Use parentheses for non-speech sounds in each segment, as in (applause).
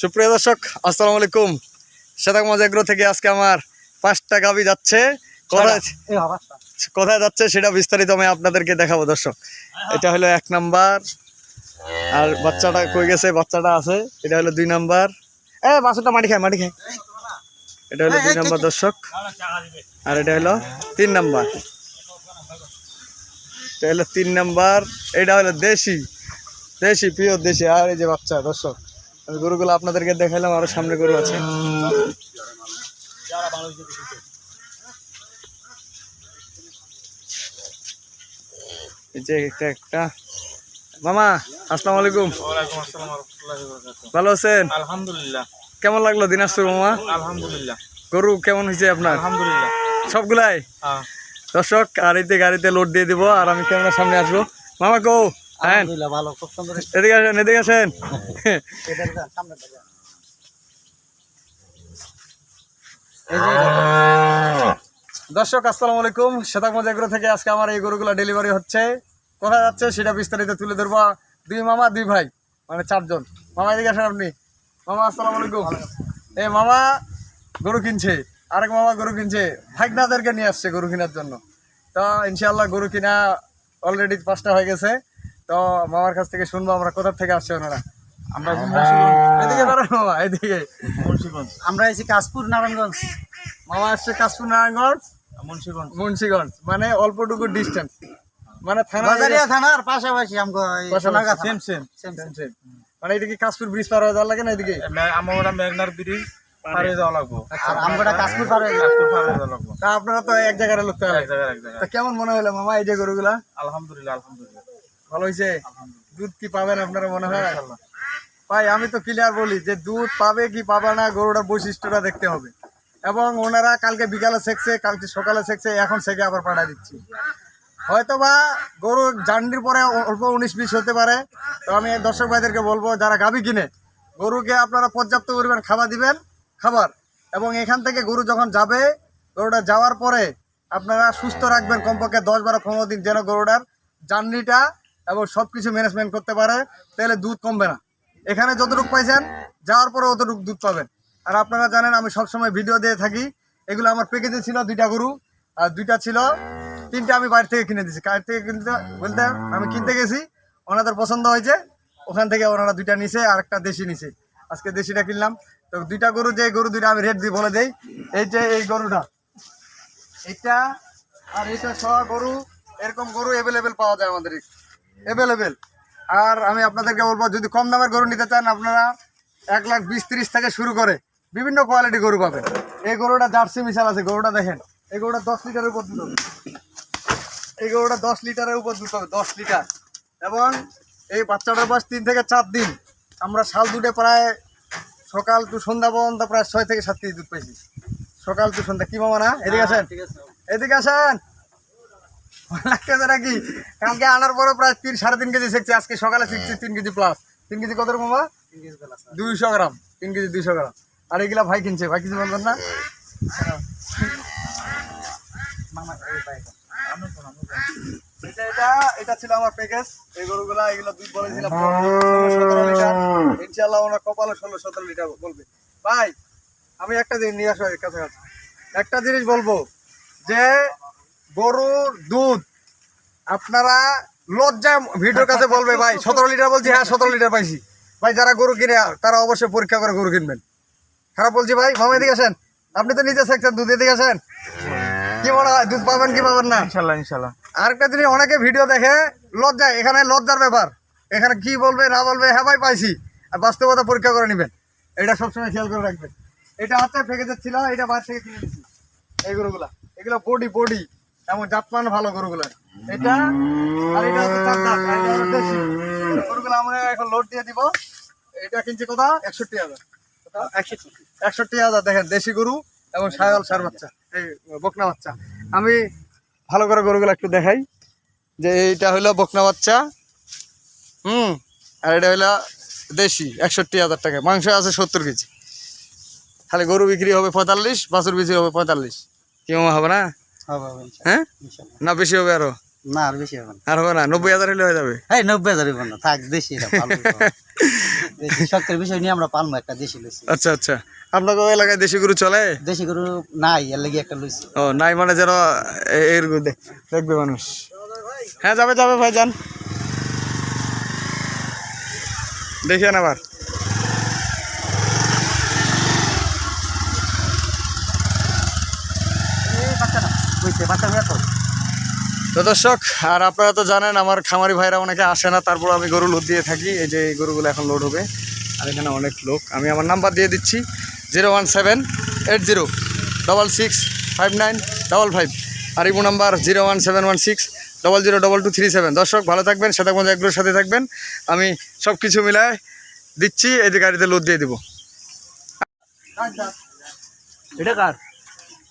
সুপ্রিয় দর্শক আসসালামু আলাইকুম। সেতাক মজাগ্র থেকে আজকে আমার পাঁচটা গাবি যাচ্ছে। কোথায় কোথায় যাচ্ছে সেটা বিস্তারিত আমি আপনাদেরকে দেখাবো দর্শক। এটা হলো এক নাম্বার। আর বাচ্চাটা কই গেছে? বাচ্চাটা আছে। এটা হলো দুই নাম্বার। এ বাচ্চাটা মাটি খায় মাটি খায়। এটা হলো দুই নাম্বার দর্শক। আর এটা হলো তিন নাম্বার। এটা হলো তিন নাম্বার। এটা হলো দেশি। দেশি প্রিয় দেশি আর এই যে বাচ্চা দর্শক আমি গরুগুলো আপনাদেরকে দেখাইলাম আরও সামনে গরু আছে। এই যে একটা একটা। মামা আসসালামু আলাইকুম। ভালো আছেন? আলহামদুলিল্লাহ। কেমন লাগল দিনাজপুর মামা? আলহামদুলিল্লাহ। গরু কেমন হয়েছে আপনার? আলহামদুলিল্লাহ। সবগুলাই? হ্যাঁ। দর্শক গাড়িতে গাড়িতে লোড দিয়ে দিব আর আমি ক্যামেরার সামনে আসব। মামা কো হ্যাঁ। ভালো খুব সুন্দর এদিকে আসেন এদিকে আসেন। দর্শক আসসালামু আলাইকুম। সেতাক মজাগ্র থেকে আজকে আমার এই গরুগুলো ডেলিভারি হচ্ছে। কোথায় যাচ্ছে সেটা বিস্তারিত তুলে ধরবো। দুই মামা দুই ভাই মানে চারজন। মামা এদিকে আসেন আপনি। মামা আসসালামু আলাইকুম। এই মামা গরু কিনছে। আরেক মামা গরু কিনছে। ভাগনাদেরকে নিয়ে আসছে গরু কেনার জন্য। তো ইনশাল্লাহ গরু কিনা অলরেডি পাঁচটা হয়ে গেছে। তো মামার কাছ থেকে শুনব আমরা কোথা থেকে আসছে ওনারা? আমরা এদিকে মামা এদিকে। আমরা এসেছি কাশপুর নারায়ণগঞ্জ। মামা আসছে কাশপুর নারায়ণগঞ্জ। মুন্সিগঞ্জ। মুন্সিগঞ্জ মানে অল্পটুকু ডিস্টেন্স মানে থানা বাজারিয়া থানার পাশাপাশি আমগো সেম সেম সেম সেম মানে এদিকে কাশপুর ব্রিজ পার হয়ে যাওয়ার লাগে না এদিকে? আমরা মেঘনার ব্রিজ পারে যাওয়া লাগবো। আর আমগোটা কাশপুর পার হয়ে গেছে। কাশপুর পারে যাওয়া লাগবো। তা আপনারা তো এক জায়গায় লোক এক জায়গায় এক জায়গায়। কেমন মনে হলো মামা এই যে গরুগুলা? আলহামদুলিল্লাহ আলহামদুলিল্লাহ। ভালো হয়েছে দুধ কি পাবেন আপনারা মনে হয়? ভাই আমি তো ক্লিয়ার বলি যে দুধ পাবে কি পাবে না গরুটার বৈশিষ্ট্যটা দেখতে হবে। এবং ওনারা কালকে বিকালে শেখছে কালকে সকালে শেখছে এখন সেকে আবার পাঠা দিচ্ছি। হয়তো বা গরু জার্নির পরে অল্প উনিশ বিশ হতে পারে। তো আমি দর্শক ভাইদেরকে বলব যারা গাভী কিনে গরুকে আপনারা পর্যাপ্ত পরিমাণ খাবার দিবেন খাবার। এবং এখান থেকে গরু যখন যাবে গরুটা যাওয়ার পরে আপনারা সুস্থ রাখবেন কমপক্ষে দশ বারো পনেরো দিন যেন গরুটার জার্নিটা এবং সব কিছু ম্যানেজমেন্ট করতে পারে, তাহলে দুধ কমবে না। এখানে যতটুকু পাইছেন, যাওয়ার পরে অতটুকু দুধ পাবেন। আর আপনারা জানেন, আমি সবসময় ভিডিও দিয়ে থাকি। এগুলো আমার প্যাকেজে ছিল দুইটা গরু, আর দুইটা ছিল, তিনটা আমি বাইরে থেকে কিনে দিয়েছি বাইরে থেকে কিনতে বলতে আমি কিনতে গেছি, ওনাদের পছন্দ হয়েছে, ওখান থেকে ওনারা দুইটা নিছে, আর একটা দেশি নিছে। আজকে দেশিটা কিনলাম। তো দুইটা গরু, যে গরু দুইটা আমি রেট দিয়ে বলে দিই, এই যে এই গরুটা। এটা আর এটা ছ গরু, এরকম গরু অ্যাভেলেবেল পাওয়া যায় আমাদের অ্যাভেলেবেল আর আমি আপনাদেরকে বলব যদি কম দামের গরু নিতে চান আপনারা এক লাখ বিশ তিরিশ থেকে শুরু করে বিভিন্ন কোয়ালিটি গরু পাবেন। এই গরুটা জার্সি মিশাল আছে গরুটা দেখেন। এই গরুটা দশ লিটারের উপর দুধ হবে। এই গরুটা দশ লিটারের উপর দুধ হবে দশ লিটার। এবং এই বাচ্চাটার বয়স তিন থেকে চার দিন। আমরা শাল দুধে প্রায় সকাল টু সন্ধ্যা পর্যন্ত প্রায় ছয় থেকে সাত কেজি দুধ পেয়েছি সকাল টু সন্ধ্যা। কি মামা না? এদিকে আসেন? এদিকে আসেন? নাকি? কালকে আনার পরে প্রায় তিন, সাড়ে তিন কেজি শিখছি, আজকে সকালে শিখছি তিন কেজি প্লাস তিন কেজি কত মামা? দুইশো গ্রাম, তিন কেজি দুইশো গ্রাম। আর এগুলা ভাই কিনছে, ভাই কিছু বলবেন না? এটা এটা ছিল আমার এই গরুগুলা ষোলো, সতেরো লিটার। বলবে। ভাই, আমি একটা জিনিস নিয়ে আসব কাছাকাছি। একটা জিনিস বলব যে গরুর দুধ। আপনারা লজ্জা ভিডিওর কাছে বলবে ভাই সতেরো লিটার বলছি হ্যাঁ সতেরো লিটার পাইছি। ভাই যারা গরু কিনে তারা অবশ্যই পরীক্ষা করে গরু কিনবেন। খারাপ বলছি ভাই মামা এদিকে আসেন। আপনি তো নিজে শেখছেন দুধ এদিকে আসেন। কি মনে হয় দুধ পাবেন কি পাবেন না? ইনশাল্লাহ ইনশাল্লাহ। আরেকটা জিনিস অনেকে ভিডিও দেখে লজ্জা এখানে লজ্জার ব্যাপার। এখানে কি বলবে না বলবে হ্যাঁ ভাই পাইছি। আর বাস্তবতা পরীক্ষা করে নেবেন। এটা সবসময় খেয়াল করে রাখবেন। এটা হাতে প্যাকেজের ছিল এটা বাইরে থেকে কিনে দিচ্ছি এই গরুগুলা। এগুলো বডি বডি এমন জাতমান ভালো গরুগুলা। এটা, আর। গরুগুলো আমরা এখন লোড দিয়ে দিব। এটা কিনছি কোথা? একষট্টি হাজার। একষট্টি হাজার, দেখেন, দেশি গরু এবং সায়াল সার বাচ্চা, এই বকনা বাচ্চা। আমি ভালো করে গরুগুলো একটু দেখাই, যে এইটা হলো বকনা বাচ্চা, হুম, আর এটা হলো দেশি, একষট্টি হাজার টাকা। মাংস আছে সত্তর কেজি। খালি গরু বিক্রি হবে পঁয়তাল্লিশ, বাছুর বিক্রি হবে পঁয়তাল্লিশ। কি মামা হবে না? হ্যাঁ। না বেশি হবে আরও? না আর বেশি হবে না। আর হবে না? নব্বই হাজার হলে হয়ে যাবে। এই নব্বই হাজার হবে না। থাক দেশি (laughs) শখের বিষয় নিয়ে আমরা একটা দেশি লইছি। আচ্ছা আচ্ছা। আপনাকে এলাকায় দেশি গরু চলে? দেশি গরু নাই এর লাগি একটা লইছি। ও নাই মানে যেন এ- এর গরু দেখবে মানুষ। হ্যাঁ যাবে যাবে ভাই যান দেখেন আবার। বাচ্চাটা বাচ্চা হয়ে তো তো দর্শক আর আপনারা তো জানেন আমার খামারি ভাইরা অনেকে আসে না তারপর আমি গরু লোড দিয়ে থাকি এই যে এই গরুগুলো এখন লোড হবে। আর এখানে অনেক লোক আমি আমার নাম্বার দিয়ে দিচ্ছি zero one seven eight zero double six five nine double five আর imo number zero one seven one six double zero double two three seven. দর্শক ভালো থাকবেন সেটা মধ্যে একগুলোর সাথে থাকবেন। আমি সব কিছু মিলায় দিচ্ছি এই যে গাড়িতে লোড দিয়ে দেবো। এটা কার?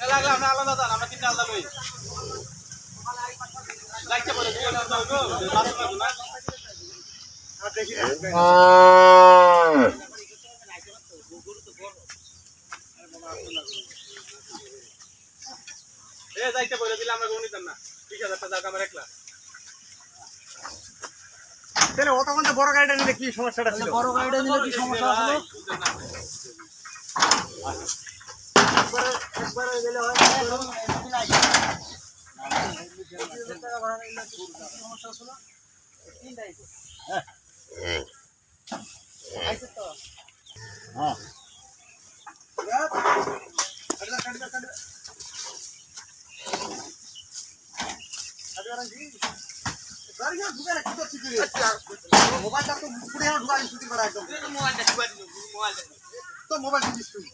যা যা যা যা ফেসলাম ফেসলাম করে যা কথা আমাদের আগে যা যা যা এমনি দৌড়ে তিন যা তাহলে অত বড় গাড়িটা নিলে কি সমস্যাটা বড় গাড়িটা নিলে কি সমস্যা আসলো মোবাইলটা তো পুরে ঢুকাই শুটি করা একদম তো মোবাইল দিস তুই